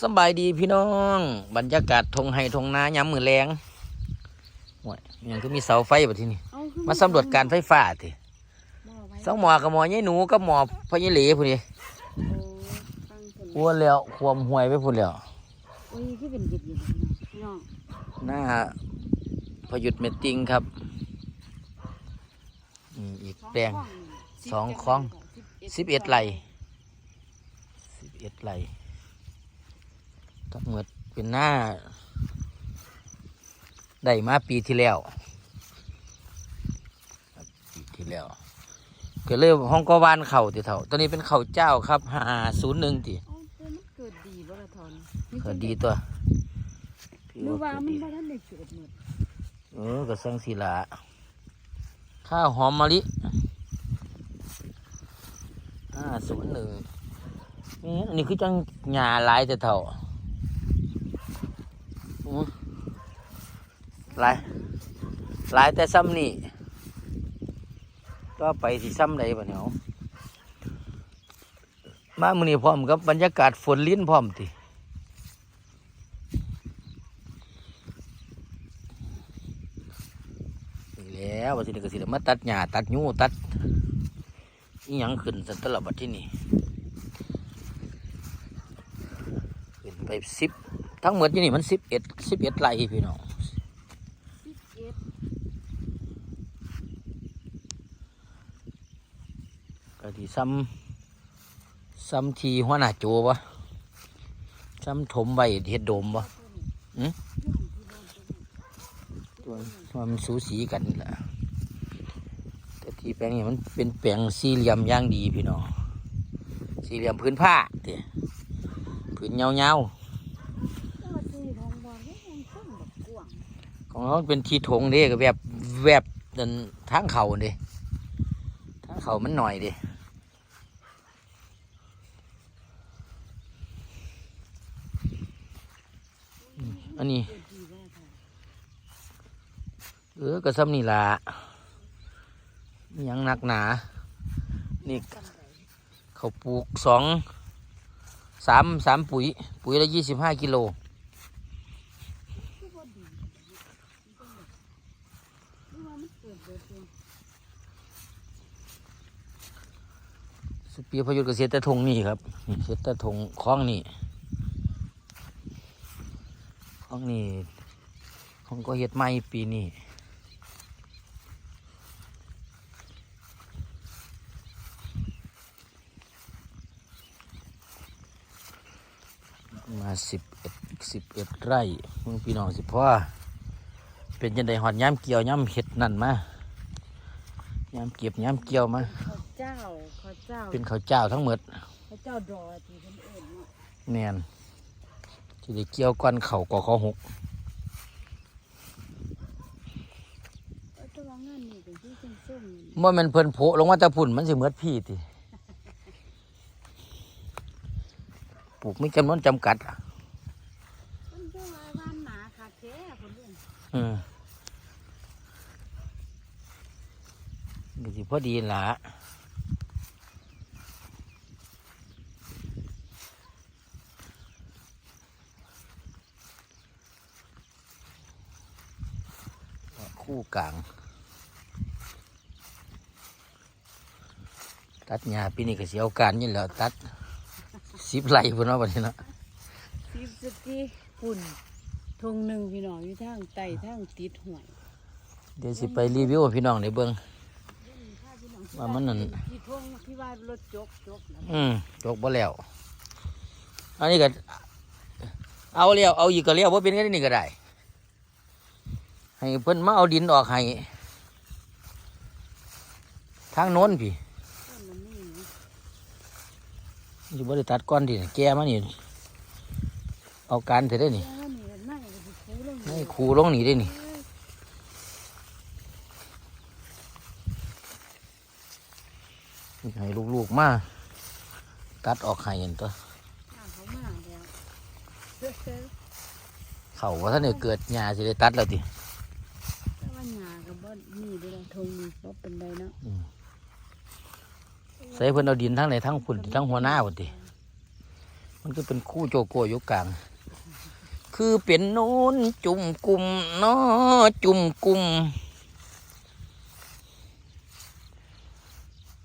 สำบายดีพี่น้อง บรรยากาศทงไห้ทงนายามมือแรงโอ้ยยังก็มีเสาไฟแบบที่นี่เอขึ้นมาสำรวจการไฟฟ้าทีบ่ไว้สองหมอกับหมอยายหนูกับหมอพญเหลพูดดิโอ้ฟังผลพูดแล้วความห่วยไปพูดแล้วโอ้ยคือเป็นเย็ดเย็นพี่น้องหน้าพยุดเมตติงครับนี่อีกแปลงสองคลองสิบเอ็ดไร่สิบเอ็ดไร่ ทั้งหมดเป็นหน้า ได้มาปีที่แล้วครับปีที่แล้วก็เลยห้องก็วานเข่าติเท่าตอนนี้เป็นเข่าเจ้าครับห้าศูนย์หนึ่งติเอ้าแต่มันเกิดดีบ่ละทอนเกิดดีตัวถือหรือว่าเกิดมันดีบ่ทันได้เกิดหมดเออก็สังสีละข้าวหอมมะลิห้าศูนย์หนึ่งนี่อันนี้คือจังหญ้าหลายแต่เท่าอื้อ หลายหลายแต่ซ้ำนี่ก็ไปสิซ้ำใดบ่เนี่ยเอามามือนี้พร้อมกับบรรยากาศฝนลิ้นพร้อมตินี่แล้ววันที่นี้ก็สิมาตัดหญ้าตัดยูตัดอีหยังขึ้นสันตลับบัดที่นี่ขึ้นไปสิบ ทั้งหมดที่นี่มันสิบเอ็ดสิบเอ็ดไร่พี่น้องก็ที่ซ้ำซ้ำทีหัวหน้าโจวะซ้ำถมใบเฮ็ดโดมวะตัวมันสูสีกันนี่แหละแต่ที่แปลงนี้มันเป็นแปลงสี่เหลี่ยมย่างดีพี่น้องสี่เหลี่ยมพื้นผ้าเตะพื้นเงาเงา แต่ว่าที่ทองบ่นี่มันต้นแบบกว้าง ๆขอเขาเป็นที่ถงเด้ก็แบบแบบนั่นทางเขาเด้ทางเขามันหน่อยเด้อันนี้ เออก็ซ้ำนี่ละยังหนักหนา นี่เขาปลูกสองสามสามปุ๋ย ปุ๋ยละยี่สิบห้ากิโล คือบ่ดีหรือว่ามันเกิดเบิดเอง สุปีพยุทธเกษตรทงนี่ครับนี่เกษตรทงคล้องนี่คล้องนี่ของก็เฮ็ดใหม่ปีนี้มาสิบเอ็ดสิบเอ็ดไร่มึงพี่น้องสิพ่อ เป็นยังไงหอดย้ำเกี่ยวย้ำเห็ดนั่นมาย้ำเก็บย้ำเกี่ยวมาข้าวเจ้าข้าวเจ้าเป็นข้าวเจ้าทั้งหมดข้าวเจ้าดอที่เพิ่นเอิ้นเนาะแน่นที่ได้เกี่ยวก้อนเข่าก่อข้อหกเออแต่ว่างานนี้เป็นที่ส้มๆ เมื่อมันเพิ่นโผลงมาแตะพุ่นมันสิเหมือดพี่ติปลูกไม่จำนวนจำกัดอะมันก็ว่าบ้านหนาค่ะแท้คนเรื่องอืม ก็สิพอดีละคู่กลาง ตัดหญ้าปีนี้ก็เสียโอกาสนี่แหล้ว ตัดสิบไร่พุ่นเนาะบัดนี้เนาะสิบสกีปุ่นทงหนึ่งพี่น้องอยู่ทางไต่ทางติดห่วย เดี๋ยวสิไปรีวิวให้พี่น้องได้เบิ่ง ว่ามันนั่นที่ทงที่ว่ารถจกจกนะอืมจกบ่แล้ว อันนี้ก็เอาแล้วเอาอีกก็แล้วว่าเป็นกันนี่ก็ได้ ให้เพิ่นมาเอาดินออกให้ทางโน้นพี่ต้นมันนี่นะอยู่บ่ได้ตัดก้อนดิแก่มานี่เอาการเสร็จได้นี่แล้วนี่นั่งก็สิคูลงให้ครูลงนี่ได้นี่ ให้ลูกๆมาตัดออกให้เห็นตัวข้างเขามาแล้วเด้อเด้อเขาว่าท่านเนี่ยเกิดหญ้าสิได้ตัดแล้วติแต่ว่าหญ้าก็บ่มีเด้อทงนี่บ่เป็นไรเนาะใส่เพิ่นเอาดินทั้งในทั้งพุ่นทั้งหัวหน้าพุ่นติมันก็เป็นคู่โจโกอยู่กลาง คือเป็นโน้นจุ่มกลุ่มเนาะจุ่มกลุ่ม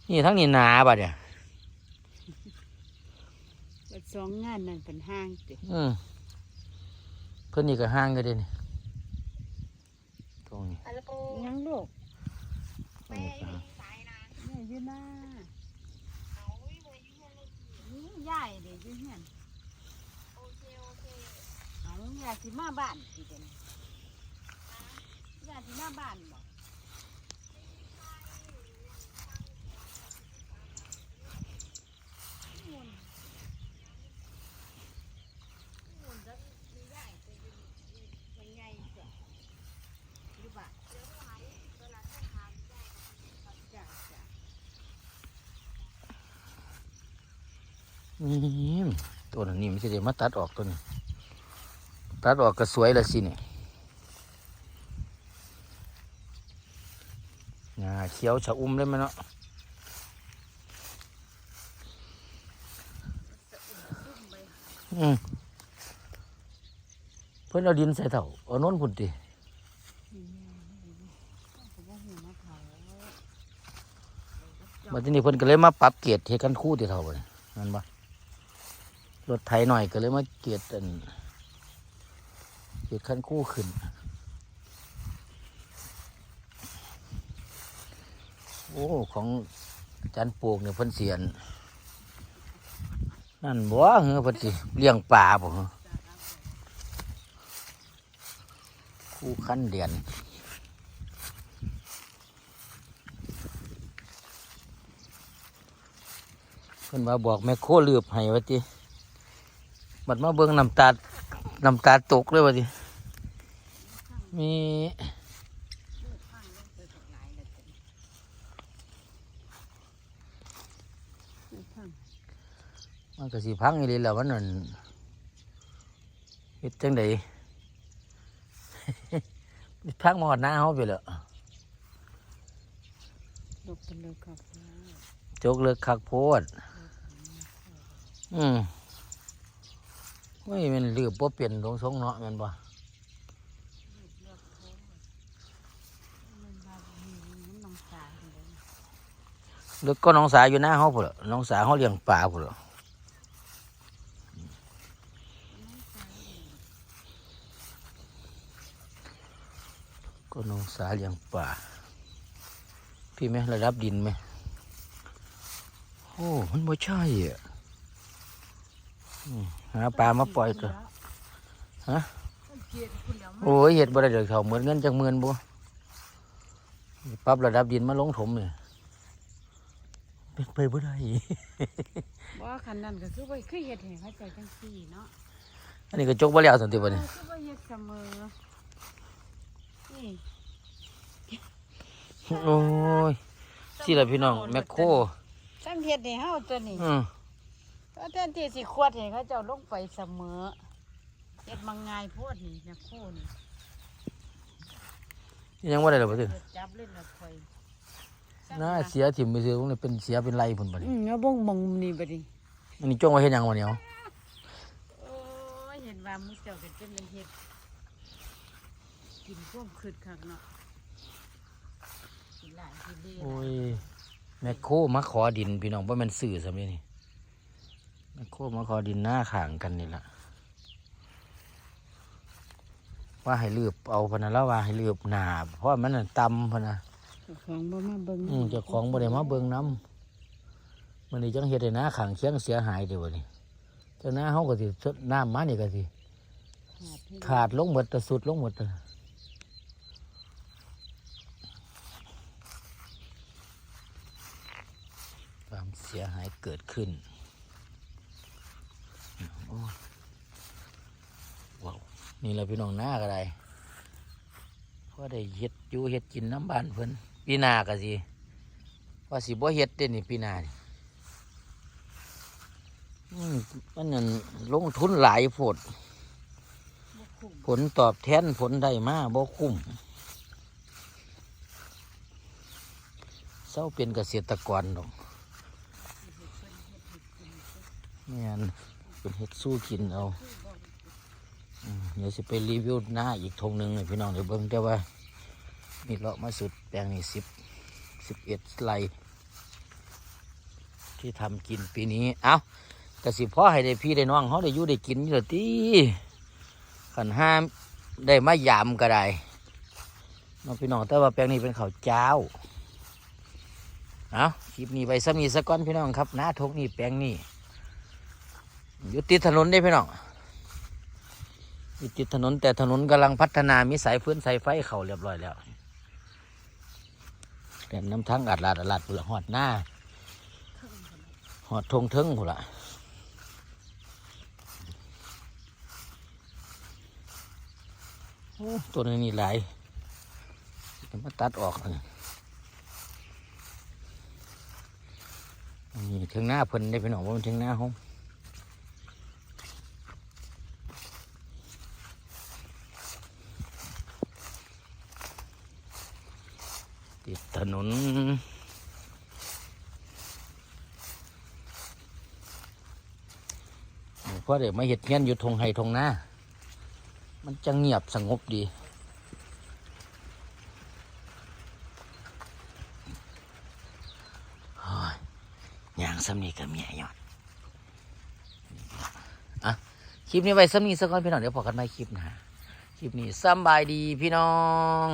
นี่ทั้งนี้หนาบ่ะเนี่ยบัดสองงานนั่นเป็นห้างติอืมเพื่อนนี่ก็ห้างก็ได้นี่ตรงนี้ยังลูกตรงนี้ก็ห้างแม่อยู่หน้านี่ยายเด็กอยู่เฮียนเอาอยากสิมาบ้านสิเด่นอยากสิมาบ้านบ่ นี่ตัวนั้นี่ไม่ใช่เดี๋ยวมาตัดออกตัวนี้ ตัดออกก็สวยละสิเนี่ยงาเขียวชะอุ่มเลยไหมเนาะอืมเพื่อนเอาดินใส่เถ่าเอาน้นพุ่นติมาที่นี่เพิ่นก็เลยมาปรับเกียรติให้กันคู่ที่เท่าเลยนั่นปะ รถไถหน่อยก็เลยมาเกียรติอันเกียรติขั้นคู่ขึ้นโอ้ของจารย์ปลูกเนี่ยพิ่นเสียน นั่นบ่เหรอพิ่นสิเลี้ยงปลาบ่คู่ขั้นเดียนเพิ่นว่าบอกแม่โคเลือบให้ว่าติ บัดมาเบิ่งน้ำตาน้ำตาตกเลยว่าติมีมันก็สิพังอีหลีแล้วมันนั่นเฮ็ดจังไดพังมาหอดหน้าเฮาไปแล้วลูกเป็นลูกครับจกเลิกคักโพดอืม ไม่มันลืบบ่เปลี่ยนทรงทรงเนาะมันบ่แล้วเลยเลิกก็น้องสาอยู่หน้าเฮาพุ่นล่ะน้องสาวเฮาเลี้ยงปลาพุ่นล่ะก็น้องสาเลี้ยงปลาพี่ไหมระดับดินไหมโอ้มันบ่ใช่อะ หาปลามาปล่อยตัวฮะเกลียดคุณแล้วโอ้ยเห็ดบ่ได้เดือดเขาเหมือนเงินจากเมือนบ่ปรับระดับดินมาลงถมเนี่ยเป็นไปบ่ได้ว่าคันนั้นก็คือว่าคือเฮ็ดให้เขาใจจังซี่เนาะอันนี้ก็จกบ่แล้วสันติบ่เอเนี่ยอคือว่าเฮ็ดเสมอนี่โอ้ยสิล่ะพี่น้องแมคโครตั้งเฮ็ดให้เฮาตัวนี้อืม ก็แทนที่สิขวดให้เขาเจ้าลงไปเสมอเฮ็ดมังงายโพดนี่นะโคนี่ยังบ่ได้ดอกบ่ถึงเฮ็ดจับเล่นละค่อยน่าเสียถิ่มไปซื้อพวกนี้เป็นเสียเป็นไรพุ่นบ่อืนี่มแล้วบ่งมองนี่บัดนี้อันนี้จงไว้เฮ็ดหยังวะเนี่ยโอ้ยเห็นว่ามุกเจ้าก็เป็นมันเฮ็ดกินพวกคืดคักเนาะกินหลายกินดีโอ้ยแมคโครมาขอดินพี่น้องบ่แม่นซื้อซะนี่นี่ แมคโครมาขอดินหน้าข้างกันนี่ล่ะว่าให้ลืบเอาพะนะแล้วว่าให้ลืบหน้าเพราะว่ามันน่ะต่ำพะนะเจ้าของบ่มาเบิ่งอืมเจ้าของบ่ได้มาเบิ่งน้ำมันนี่จังเฮ็ดให้นาขังเคียงเสียหายเด้อบ่นี่เจ้าหน้าเฮาก็สิสดน้ำมานี่ก็สิขาดให้ขาดลงหมดแต่สุดลงหมดแต่ความเสียหายเกิดขึ้นโอ้ย ว้าวนี่แหละพี่น้องหน้าก็ได้พอได้เฮ็ดอยู่เฮ็ดกินน้ำบานเพิ่นปีหน้าก็สิว่าสิบ่เฮ็ดเด้นี่ปีหน้านี่มันนั่นลงทุนหลายโพดบ่คุ้มผลตอบแทนผลได้มาบ่คุ้มเศร้าเป็นเกษตรกรดอกแม่น เป็นเห็ดสู้กินเอาเดี๋ยวสิไปรีวิวหน้าอีกทงหนึ่งให้พี่น้องเดี๋ยวเบิ่งแต่ว่า มีเลาะมาสุดแปลงนี่สิบสิบเอ็ดไลที่ทำกินปีนี้ เอากระสิพ่อให้ได้พี่ได้น้องเขาได้อยู่ได้กินอยู่ตีขันห้ามได้มายามก็ได้น้องพี่น้องแต่ว่าแปลงนี้เป็นข้าวเจ้าเอาคลิปนี้ไปสมีสกก้อนพี่น้องครับหน้าทงนี่แปลงนี่ อยู่ติดถนนได้พี่น้องอยู่ติดถนนแต่ถนนกำลังพัฒนามีสายพื้นสายไฟเข่าเรียบร้อยแล้วแต่น้ำทั้งอัดลาดอัดลาดพุ่นละหอดหน้าหอดทงเทิงพุ่นละตัวนี้นี่หลายจะมาตัดออกเลยนี่ถึงหน้าเพิ่นได้พี่น้องว่ามันถึงหน้าห้องติดถนน เพราะเดี๋ยวมาเห็ดเงี้ยนอยู่ทงไห้ทงหน้ามันจะเงียบสงบดี อยย่างสำนีกับเมียยอดอะ คลิปนี้ไว้สำนีสักก่อนพี่น้องเดี๋ยวพอกันใหม่คลิปนะคลิปนี้สบายดีพี่น้อง